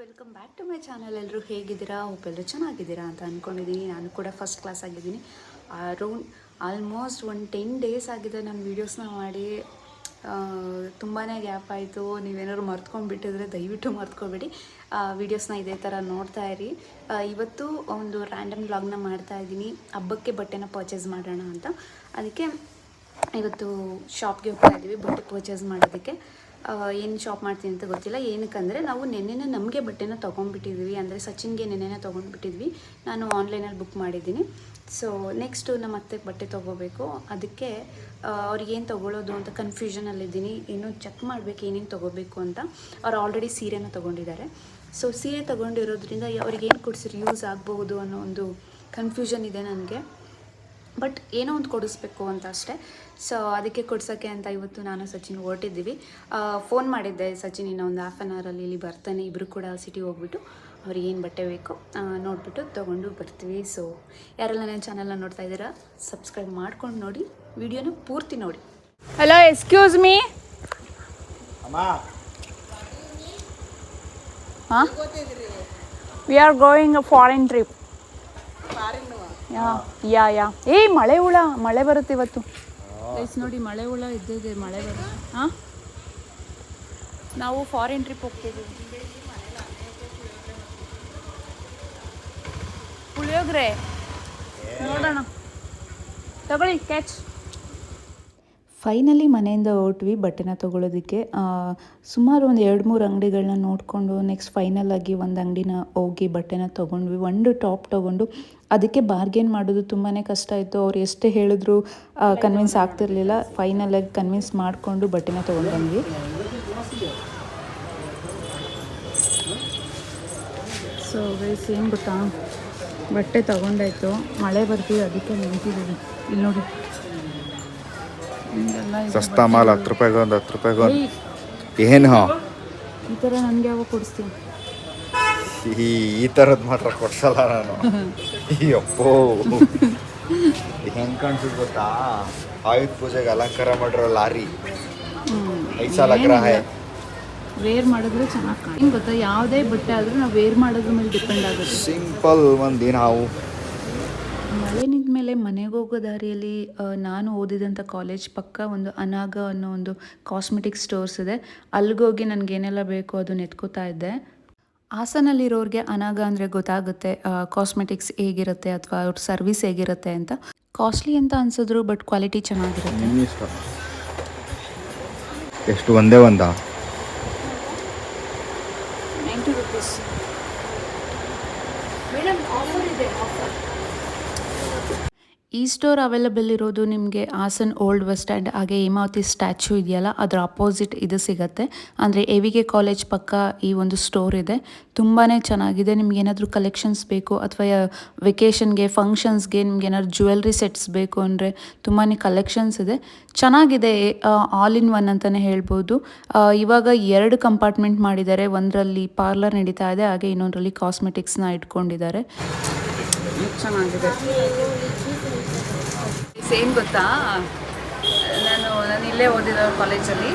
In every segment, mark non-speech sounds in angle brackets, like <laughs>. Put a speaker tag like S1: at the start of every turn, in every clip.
S1: Welcome back to my channel. ಎಲ್ಲರೂ ಹೇಗಿದ್ದೀರಾ? ಒಬ್ಬೆಲ್ಲರೂ ಚೆನ್ನಾಗಿದ್ದೀರಾ ಅಂತ ಅಂದ್ಕೊಂಡಿದ್ದೀನಿ ನಾನು ಕೂಡ ಫಸ್ಟ್ ಕ್ಲಾಸ್ ಆಗಿದ್ದೀನಿ. ಅರೌಂಡ್ ಆಲ್ಮೋಸ್ಟ್ ಒಂದು ಟೆನ್ ಡೇಸ್ ಆಗಿದೆ ನಾನು ವೀಡಿಯೋಸ್ನ ಮಾಡಿ. ತುಂಬಾ ಗ್ಯಾಪ್ ಆಯಿತು. ನೀವೇನಾದ್ರು ಮರ್ತ್ಕೊಂಡ್ಬಿಟ್ಟಿದ್ರೆ ದಯವಿಟ್ಟು ಮರ್ತ್ಕೊಬೇಡಿ. ವೀಡಿಯೋಸ್ನ ಇದೇ ಥರ ನೋಡ್ತಾ ಇರಿ. ಇವತ್ತು ಒಂದು ರ್ಯಾಂಡಮ್ ವ್ಲಾಗ್ನ ಮಾಡ್ತಾ ಇದ್ದೀನಿ. ಹಬ್ಬಕ್ಕೆ ಬಟ್ಟೆನ ಪರ್ಚೇಸ್ ಮಾಡೋಣ ಅಂತ. ಅದಕ್ಕೆ ಇವತ್ತು ಶಾಪ್ಗೆ ಹೋಗ್ತಾ ಇದ್ದೀವಿ, ಬಟ್ಟೆ ಪರ್ಚೇಸ್ ಮಾಡೋದಕ್ಕೆ. ಏನು ಶಾಪ್ ಮಾಡ್ತೀನಿ ಅಂತ ಗೊತ್ತಿಲ್ಲ. ಏನಕ್ಕಂದರೆ ನಾವು ನೆನ್ನೆನೇ ನಮಗೆ ಬಟ್ಟೆನ ತೊಗೊಂಡ್ಬಿಟ್ಟಿದ್ವಿ. ಅಂದರೆ ಸಚಿನ್ಗೆ ನೆನ್ನೆನೇ ತೊಗೊಂಡ್ಬಿಟ್ಟಿದ್ವಿ. ನಾನು ಆನ್ಲೈನಲ್ಲಿ ಬುಕ್ ಮಾಡಿದ್ದೀನಿ. ಸೊ ನೆಕ್ಸ್ಟು ನಮ್ಮ ಅತ್ತೆಗೆ ಬಟ್ಟೆ ತೊಗೋಬೇಕು. ಅದಕ್ಕೆ ಅವ್ರಿಗೆ ಏನು ತೊಗೊಳ್ಳೋದು ಅಂತ ಕನ್ಫ್ಯೂಷನಲ್ಲಿದ್ದೀನಿ ಇನ್ನೂ ಚೆಕ್ ಮಾಡಬೇಕು ಏನೇನು ತೊಗೋಬೇಕು ಅಂತ. ಅವ್ರು ಆಲ್ರೆಡಿ ಸೀರೆನ ತೊಗೊಂಡಿದ್ದಾರೆ. ಸೊ ಸೀರೆ ತೊಗೊಂಡಿರೋದ್ರಿಂದ ಅವ್ರಿಗೆ ಏನು ಕೊಡಿಸಿರು ಯೂಸ್ ಆಗಬಹುದು ಅನ್ನೋ ಒಂದು ಕನ್ಫ್ಯೂಷನ್ ಇದೆ ನನಗೆ. ಬಟ್ ಏನೋ ಒಂದು ಕೊಡಿಸ್ಬೇಕು ಅಂತ ಅಷ್ಟೇ. ಸೊ ಅದಕ್ಕೆ ಕೊಡ್ಸೋಕ್ಕೆ ಅಂತ ಇವತ್ತು ನಾನು ಸಚಿನ್ ಹೊರಟಿದ್ದೀವಿ. ಫೋನ್ ಮಾಡಿದ್ದೆ ಸಚಿನ್ ಇನ್ನೊಂದು ಒಂದು ಹಾಫ್ ಆನ್ ಅವರಲ್ಲಿ ಇಲ್ಲಿ ಬರ್ತಾನೆ. ಇಬ್ಬರು ಕೂಡ ಸಿಟಿ ಹೋಗ್ಬಿಟ್ಟು ಅವ್ರಿಗೆ ಏನು ಬಟ್ಟೆ ಬೇಕು ನೋಡಿಬಿಟ್ಟು ನೋಡ್ಬಿಟ್ಟು ತೊಗೊಂಡು ಬರ್ತೀವಿ. ಸೊ ಯಾರೆಲ್ಲ ನನ್ನ ಚಾನಲ್ನ ನೋಡ್ತಾ ಇದ್ದೀರಾ ಸಬ್ಸ್ಕ್ರೈಬ್ ಮಾಡ್ಕೊಂಡು ನೋಡಿ ವಿಡಿಯೋನ ಪೂರ್ತಿ ನೋಡಿ.
S2: ಹಲೋ ಎಕ್ಸ್ಕ್ಯೂಸ್ ಮೀ ಹಾಂ we are going uh foreign trip yeah yeah yeah. ಏಯ್ ಮಳೆ ಹುಳ, ಮಳೆ ಬರುತ್ತೆ ಇವತ್ತು. ನೋಡಿ, ಮಳೆ ಹುಳ ಇದ್ದಿದೆ ಮಳೆ ಬರುತ್ತೆ. ಹಾಂ? ನಾವು ಫಾರಿನ್ ಟ್ರಿಪ್ ಹೋಗ್ತಿದ್ದೀವಿ ಪುಳಿಯೋಗ್ರೆ. ನೋಡೋಣ. ತಗೊಳ್ಳಿ ಕ್ಯಾಚ್
S1: ಫೈನಲಿ ಮನೆಯಿಂದ ಹೊರಟ್ವಿ, ಬಟ್ಟೆನ ತೊಗೊಳೋದಕ್ಕೆ. ಸುಮಾರು ಒಂದು ಎರಡು ಮೂರು ಅಂಗಡಿಗಳನ್ನ ನೋಡಿಕೊಂಡು ನೆಕ್ಸ್ಟ್ ಫೈನಲ್ ಆಗಿ ಒಂದು ಅಂಗಡಿನ ಹೋಗಿ ಬಟ್ಟೆನ ತೊಗೊಂಡ್ವಿ. ಒಂದು ಟಾಪ್ ತೊಗೊಂಡು ಅದಕ್ಕೆ ಬಾರ್ಗೇನ್ ಮಾಡೋದು ತುಂಬಾ ಕಷ್ಟ ಆಯಿತು. ಅವ್ರು ಎಷ್ಟೇ ಹೇಳಿದ್ರು ಕನ್ವಿನ್ಸ್ ಆಗ್ತಿರ್ಲಿಲ್ಲ. ಫೈನಲ್ ಆಗಿ ಕನ್ವಿನ್ಸ್ ಮಾಡಿಕೊಂಡು ಬಟ್ಟೆನ ತೊಗೊಂಡು ಸೊ ಏನು ಗೊತ್ತಾ? ಬಟ್ಟೆ ತೊಗೊಂಡಾಯ್ತು. ಮಳೆ ಬರ್ತೀವಿ ಅದಕ್ಕೆ ನಿಂತಿದ್ದೀವಿ. ಇಲ್ಲಿ ನೋಡಿ.
S3: ಸಸ್ತಾ ಮಾಲ್ ಹತ್ತು ರೂಪಾಯಿಗೆ ಒಂದು ಹತ್ತು ರೂಪಾಯಿಗೆ ಒಂದು. ಏನು
S1: ಈ ಥರ ನನಗೆ ಯಾವಾಗ ಕೊಡಿಸ್ತೀನಿ
S3: ಈ ಈ ಥರದ್ದು ಮಾತ್ರ ಕೊಡ್ಸಲ್ಲ ನಾನು. <laughs> ಅಯ್ಯಪ್ಪೋ. ಅಪ್ಪೋ ಹೆಂಗ್ ಕಾಣಿಸುತ್ತೆ ಗೊತ್ತಾ? ಆಯುಧ ಪೂಜೆಗೆ ಅಲಂಕಾರ ಮಾಡಿರೋ ಲಾರಿ. ಐದು ಸಾಲ ಗ್ರಹ.
S1: ವೇರ್ ಮಾಡಿದ್ರೆ ಚೆನ್ನಾಗಿ ಕಾಣ ಗೊತ್ತಾ? ಯಾವುದೇ ಬಟ್ಟೆ ಆದರೂ ನಾವು ವೇರ್ ಮಾಡೋದ್ರ ಮೇಲೆ ಡಿಪೆಂಡ್ ಆಗುತ್ತೆ.
S3: ಸಿಂಪಲ್ ಒಂದು ನಾವು
S1: ಮಳೆ ನಿಂತ ಮೇಲೆ ಮನೆಗೆ ಹೋಗೋ ದಾರಿಯಲ್ಲಿ ನಾನು ಓದಿದಂಥ ಕಾಲೇಜ್ ಪಕ್ಕ ಒಂದು ಅನಾಗ ಅನ್ನೋ ಒಂದು ಕಾಸ್ಮೆಟಿಕ್ ಸ್ಟೋರ್ಸ್ ಇದೆ. ಅಲ್ಲಿಗೋಗಿ ನನಗೇನೆಲ್ಲ ಬೇಕೋ ಅದನ್ನ ಎತ್ಕೋತಾ ಇದ್ದೆ. ಹಾಸನಲ್ಲಿರೋರಿಗೆ ಅನಾಗ ಅಂದರೆ ಗೊತ್ತಾಗುತ್ತೆ ಕಾಸ್ಮೆಟಿಕ್ಸ್ ಹೇಗಿರುತ್ತೆ ಅಥವಾ ಅವ್ರ ಸರ್ವಿಸ್ ಹೇಗಿರುತ್ತೆ ಅಂತ. ಕಾಸ್ಟ್ಲಿ ಅಂತ ಅನ್ಸಿದ್ರು ಬಟ್ ಕ್ವಾಲಿಟಿ ಚೆನ್ನಾಗಿರುತ್ತೆ.
S3: ಎಷ್ಟು ಒಂದೇ ಒಂದಾ?
S1: ರುಪೀಸ್. ಮೇಡಮ್ ಆಫರ್ ಇದೆ ಆಫರ್ ಈ ಸ್ಟೋರ್ ಅವೈಲಬಲ್ ಇರೋದು ನಿಮಗೆ ಹಾಸನ್ ಓಲ್ಡ್ ಬಸ್ ಸ್ಟ್ಯಾಂಡ್ ಹಾಗೆ ಹೇಮಾವತಿ ಸ್ಟ್ಯಾಚ್ಯೂ ಇದೆಯಲ್ಲ, ಅದರ ಅಪೋಸಿಟ್ ಇದು ಸಿಗುತ್ತೆ. ಅಂದರೆ ಎ ವಿ ಕೆ ಕಾಲೇಜ್ ಪಕ್ಕ ಈ ಒಂದು ಸ್ಟೋರ್ ಇದೆ. ತುಂಬಾ ಚೆನ್ನಾಗಿದೆ. ನಿಮ್ಗೆ ಏನಾದರೂ ಕಲೆಕ್ಷನ್ಸ್ ಬೇಕು ಅಥವಾ ವೆಕೇಷನ್ಗೆ ಫಂಕ್ಷನ್ಸ್ಗೆ ನಿಮ್ಗೆ ಏನಾದ್ರು ಜ್ಯುವೆಲ್ರಿ ಸೆಟ್ಸ್ ಬೇಕು ಅಂದರೆ ತುಂಬಾ ಕಲೆಕ್ಷನ್ಸ್ ಇದೆ. ಚೆನ್ನಾಗಿದೆ ಆಲ್ ಇನ್ ಒನ್ ಅಂತಲೇ ಹೇಳ್ಬೋದು. ಇವಾಗ ಎರಡು ಕಂಪಾರ್ಟ್ಮೆಂಟ್ ಮಾಡಿದ್ದಾರೆ. ಒಂದರಲ್ಲಿ ಪಾರ್ಲರ್ ನಡೀತಾ ಇದೆ, ಹಾಗೆ ಇನ್ನೊಂದರಲ್ಲಿ ಕಾಸ್ಮೆಟಿಕ್ಸ್ನ ಇಟ್ಕೊಂಡಿದ್ದಾರೆ. ಚೆನ್ನಾಗಿದೆ. ಸೇಮ್ ಗೊತ್ತಾ? ನಾನು ನಾನು ಇಲ್ಲೇ ಓದಿರೋ ಕಾಲೇಜಲ್ಲಿ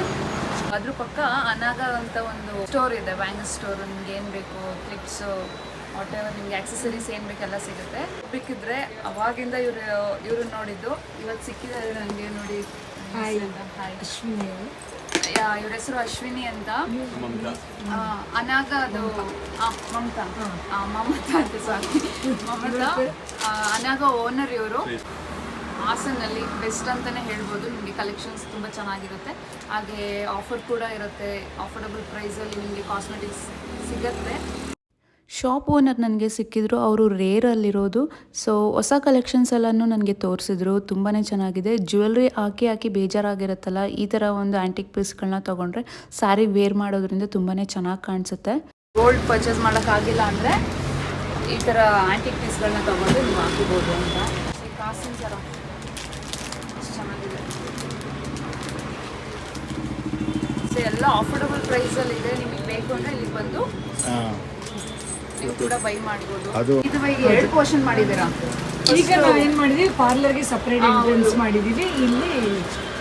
S1: ಅದ್ರ ಪಕ್ಕ ಅನಾಗ ಅಂತ ಒಂದು ಸ್ಟೋರ್ ಇದೆ ಬ್ಯಾಂಗಲ್ ಸ್ಟೋರ್ ನಿಮ್ಗೆ ಏನು ಬೇಕು? ಕ್ಲಿಪ್ಸು ವಾಟ್ ಎವರ್ ನಿಮ್ಗೆ ಆಕ್ಸೆಸರೀಸ್ ಏನು ಬೇಕೆಲ್ಲ ಸಿಗುತ್ತೆ. ಬೇಕಿದ್ರೆ ಅವಾಗಿಂದ ಇವರು ಇವರು ನೋಡಿದ್ದು. ಇವತ್ತು ಸಿಕ್ಕಿದ್ದಾರೆ ನನಗೆ ನೋಡಿ. ಹಾಯ್ ಅಶ್ವಿನಿ. ಇವ್ರ ಹೆಸರು ಅಶ್ವಿನಿ ಅಂತ. ಅನಾಗ ಅದು ಆ, ಮಮತಾ. ಮಮತಾ ಅಂತ ಸಾರಿ ಮಮತಾ. ಅನಾಗ ಓನರ್ ಇವರು. ಹಾಸನಲ್ಲಿ ಬೆಸ್ಟ್ ಅಂತಲೇ ಹೇಳ್ಬೋದು. ನಿಮಗೆ ಕಲೆಕ್ಷನ್ಸ್ ತುಂಬ ಚೆನ್ನಾಗಿರುತ್ತೆ. ಹಾಗೆ ಆಫರ್ ಕೂಡ ಇರುತ್ತೆ. ಅಫೋರ್ಡಬಲ್ ಪ್ರೈಸಲ್ಲಿ ನಿಮಗೆ ಕಾಸ್ಮೆಟಿಕ್ಸ್ ಸಿಗುತ್ತೆ. ಶಾಪ್ ಓನರ್ ನನಗೆ ಸಿಕ್ಕಿದ್ರು. ಅವರು ರೇರಲ್ಲಿರೋದು ಸೊ ಹೊಸ ಕಲೆಕ್ಷನ್ಸ್ ಎಲ್ಲನೂ ನನಗೆ ತೋರಿಸಿದ್ರು. ತುಂಬಾ ಚೆನ್ನಾಗಿದೆ. ಜ್ಯುವೆಲ್ರಿ ಹಾಕಿ ಹಾಕಿ ಬೇಜಾರಾಗಿರುತ್ತಲ್ಲ ಈ ಥರ ಒಂದು ಆ್ಯಂಟಿಕ್ ಪೀಸ್ಗಳನ್ನ ತೊಗೊಂಡ್ರೆ ಸ್ಯಾರಿ ವೇರ್ ಮಾಡೋದ್ರಿಂದ ತುಂಬಾ ಚೆನ್ನಾಗಿ ಕಾಣಿಸುತ್ತೆ. ಗೋಲ್ಡ್ ಪರ್ಚೇಸ್ ಮಾಡೋಕ್ಕಾಗಿಲ್ಲ ಅಂದರೆ ಈ ಥರ ಆ್ಯಂಟಿಕ್ ಪೀಸ್ಗಳನ್ನ ತೊಗೊಂಡು ನೀವು ಹಾಕಿಬೋದು ಅಂತ ಈ ಕಾಸಿನ ಸರ ಎಷ್ಟು ಚೆನ್ನಾಗಿದೆ ಎಲ್ಲ ಪ್ರೈಸ್ ಪ್ರೈಸಲ್ಲಿ ಇದೆ ನಿಮಗೆ ಬೇಕು ಅಂದರೆ ಇಲ್ಲಿ ಬಂದು ನೀವು ಕೂಡ ಬೈ ಮಾಡ್ಬೋದು. ಇದು ಎರಡು ಪೋರ್ಷನ್ ಮಾಡಿದ್ದೀರಾ?
S4: ಈಗ ನಾವು ಏನ್ ಮಾಡಿದೀವಿ? ಪಾರ್ಲರ್ಗೆ ಸಪರೇಟ್ ಎಂಟ್ರೆನ್ಸ್ ಮಾಡಿದೀವಿ. ಇಲ್ಲಿ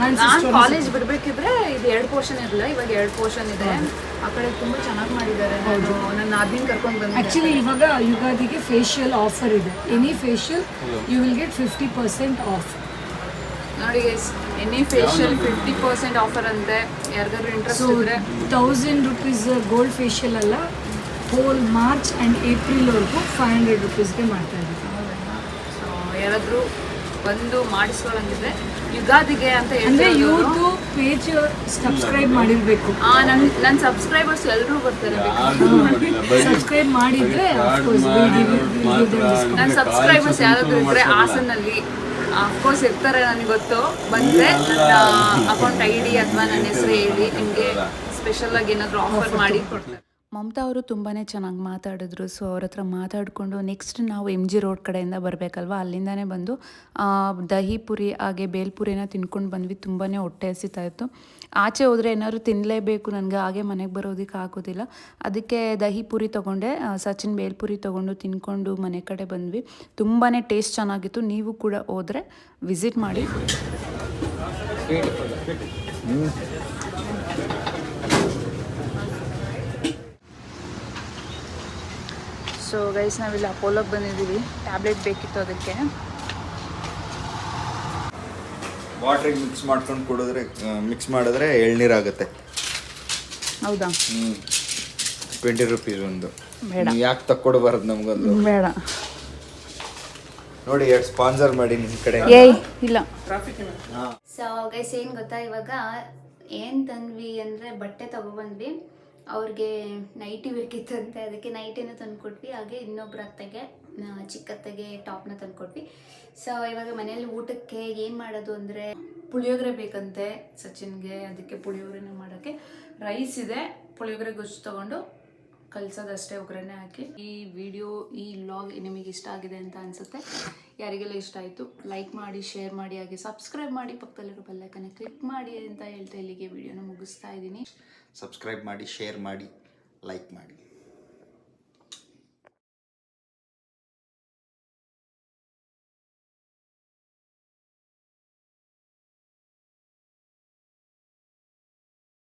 S1: ನಾನು ಕಾಲೇಜ್ ಬಿಡ್ಬೇಕಿದ್ರೆ ಇದು ಎರಡು ಪೋರ್ಷನ್ ಇರಲಿಲ್ಲ ಇವಾಗ ಎರಡು ಪೋರ್ಷನ್ ಇದೆ. ಆ ಕಡೆ ತುಂಬಾ ಚೆನ್ನಾಗಿ ಮಾಡಿದ್ದಾರೆ ನಾನು. ನನ್ನ ನಾದಿನ ಕರ್ಕೊಂಡು ಬಂದೆ
S4: ಆಕ್ಚುಲಿ ಇವಾಗ ಯುಗಾದಿಗೆ ಫೇಶಿಯಲ್ ಆಫರ್ ಇದೆ. Any facial you will get fifty percent off
S1: ನೋಡಿ guys any facial fifty percent offer ಅಂತೆ ಯಾರಿಗಾದ್ರು ಇಂಟ್ರೆಸ್ಟ್ ಇದ್ರೆ.
S4: ತೌಸಂಡ್ ರುಪೀಸ್ ಗೋಲ್ಡ್ ಫೇಶಿಯಲ್ ಅಲ್ಲ ಹೋಲ್ ಮಾರ್ಚ್ ಆ್ಯಂಡ್ ಏಪ್ರಿಲ್ವರೆಗೂ ಫೈವ್ ಹಂಡ್ರೆಡ್ ರುಪೀಸ್ಗೆ ಮಾಡ್ತಾ ಇದ್ದೀವಿ.
S1: ಸೊ ಯಾರಾದರೂ ಬಂದು ಮಾಡಿಸ್ಕೊಳ್ಳಂಗಿದ್ರೆ ಯುಗಾದಿಗೆ ಅಂತ
S4: ಅಂದ್ರೆ ಯೂಟ್ಯೂಬ್ ಪೇಜ್ ಸಬ್ಸ್ಕ್ರೈಬ್ ಮಾಡಿರ್ಬೇಕು.
S1: ಆ ನನ್ನ ನನ್ನ ಸಬ್ಸ್ಕ್ರೈಬರ್ಸ್ ಎಲ್ಲರೂ ಬರ್ತಾರೆ.
S4: ಸಬ್ಸ್ಕ್ರೈಬ್ ಮಾಡಿದ್ರೆ
S1: ನನ್ನ ಸಬ್ಸ್ಕ್ರೈಬರ್ಸ್ ಯಾರಾದ್ರೂ ಇದ್ರೆ ಹಾಸನಲ್ಲಿ ಅಫ್ಕೋರ್ಸ್ ಇರ್ತಾರೆ ನನಗೆ ಗೊತ್ತು. ಬಂದರೆ ನನ್ನ ಅಕೌಂಟ್ ಐ ಡಿ ಅಥವಾ ನನ್ನ ಹೆಸರು ಹೇಳಿ ನಿಮಗೆ ಸ್ಪೆಷಲ್ ಆಗಿ ಏನಾದರೂ ಆಫರ್ ಮಾಡಿ ಕೊಡ್ತಾರೆ ಮಮತಾ ಅವರು ತುಂಬಾ ಚೆನ್ನಾಗಿ ಮಾತಾಡಿದ್ರು. ಸೊ ಅವ್ರ ಹತ್ರ ಮಾತಾಡಿಕೊಂಡು ನೆಕ್ಸ್ಟ್ ನಾವು ಎಂ ಜಿ ರೋಡ್ ಕಡೆಯಿಂದ ಬರಬೇಕಲ್ವ? ಅಲ್ಲಿಂದಾನೇ ಬಂದು ದಹಿ ಪುರಿ ಹಾಗೆ ಬೇಲ್ಪುರಿನ ತಿನ್ಕೊಂಡು ಬಂದ್ವಿ. ತುಂಬಾ ಹೊಟ್ಟೆ ಹಸಿತಾ ಇತ್ತು. ಆಚೆ ಹೋದರೆ ಏನಾದ್ರು ತಿನ್ನಲೇಬೇಕು ನನಗೆ, ಹಾಗೆ ಮನೆಗೆ ಬರೋದಕ್ಕೆ ಆಗೋದಿಲ್ಲ. ಅದಕ್ಕೆ ದಹಿ ಪುರಿ ತೊಗೊಂಡೆ ಸಚಿನ್ ಬೇಲ್ಪುರಿ ತೊಗೊಂಡು ತಿನ್ಕೊಂಡು ಮನೆ ಕಡೆ ಬಂದ್ವಿ. ತುಂಬಾ ಟೇಸ್ಟ್ ಚೆನ್ನಾಗಿತ್ತು. ನೀವು ಕೂಡ ಹೋದರೆ ವಿಸಿಟ್ ಮಾಡಿ. ಸೊ ಗೈಸ್ ನಾವಿಲ್ಲಿ ಅಪೋಲೋಗೆ ಬಂದಿದ್ದೀವಿ. ಟ್ಯಾಬ್ಲೆಟ್ ಬೇಕಿತ್ತು ಅದಕ್ಕೆ.
S3: ವಾಟ್ರಿಗೆ ಮಿಕ್ಸ್ ಮಾಡ್ಕೊಂಡು ಕುಡಿದ್ರೆ ಮಿಕ್ಸ್ ಮಾಡಿದ್ರೆ ಎಳ್ನೀರಾಗುತ್ತೆ
S2: ಹೌದಾ?
S3: ಟ್ವೆಂಟಿ ರುಪೀಸ್ ಒಂದು. ಯಾಕೆ ತಕ್ಕೊಡ್ಬಾರ್ದು ನಮಗೊಂದು?
S2: ಬೇಡ.
S3: ನೋಡಿ ಎರಡು ಸ್ಪಾನ್ಸರ್ ಮಾಡಿ ನಿಮ್ಮ ಕಡೆ?
S2: ಏಯ್ ಇಲ್ಲ.
S1: ಸೊ ಗೈಸ್ ಏನು ಗೊತ್ತಾ? ಇವಾಗ ಏನು ತಂದ್ವಿ ಅಂದರೆ ಬಟ್ಟೆ ತಗೊಬಂದ್ವಿ. ಅವ್ರಿಗೆ ನೈಟಿ ಬೇಕಿತ್ತಂತೆ ಅದಕ್ಕೆ ನೈಟಿನ ತಂದುಕೊಟ್ವಿ. ಹಾಗೆ ಇನ್ನೊಬ್ಬರ ಅತ್ತೆಗೆ ಚಿಕ್ಕತ್ತೆಗೆ ಟಾಪ್ನ ತಂದುಕೊಟ್ವಿ. ಸೊ ಇವಾಗ ಮನೆಯಲ್ಲಿ ಊಟಕ್ಕೆ ಏನು ಮಾಡೋದು ಅಂದರೆ, ಪುಳಿಯೋಗರೆ ಬೇಕಂತೆ ಸಚಿನ್ಗೆ. ಅದಕ್ಕೆ ಪುಳಿಯೋಗರೆನ ಮಾಡೋಕ್ಕೆ ರೈಸ್ ಇದೆ. ಪುಳಿಯೋಗರೆ ಗೊಜ್ಜು ತೊಗೊಂಡು ಕಲ್ಸೋದಷ್ಟೇ ಒಗ್ಗರಣೆ ಹಾಕಿ. ಈ ವಿಡಿಯೋ, ಈ ವ್ಲಾಗ್ ನಿಮಗೆ ಇಷ್ಟ ಆಗಿದೆ ಅಂತ ಅನಿಸುತ್ತೆ. ಯಾರಿಗೆಲ್ಲ ಇಷ್ಟ ಆಯಿತು ಲೈಕ್ ಮಾಡಿ ಶೇರ್ ಮಾಡಿ, ಹಾಗೆ ಸಬ್ಸ್ಕ್ರೈಬ್ ಮಾಡಿ, ಪಕ್ಕದಲ್ಲಿರೋ ಬೆಲ್ಲೈಕನ್ನ ಕ್ಲಿಕ್ ಮಾಡಿ ಅಂತ ಹೇಳ್ತಾ ಇಲ್ಲಿಗೆ ವಿಡಿಯೋನ ಮುಗಿಸ್ತಾ ಇದ್ದೀನಿ.
S3: ಸಬ್ಸ್ಕ್ರೈಬ್ ಮಾಡಿ ಶೇರ್ ಮಾಡಿ ಲೈಕ್ ಮಾಡಿ.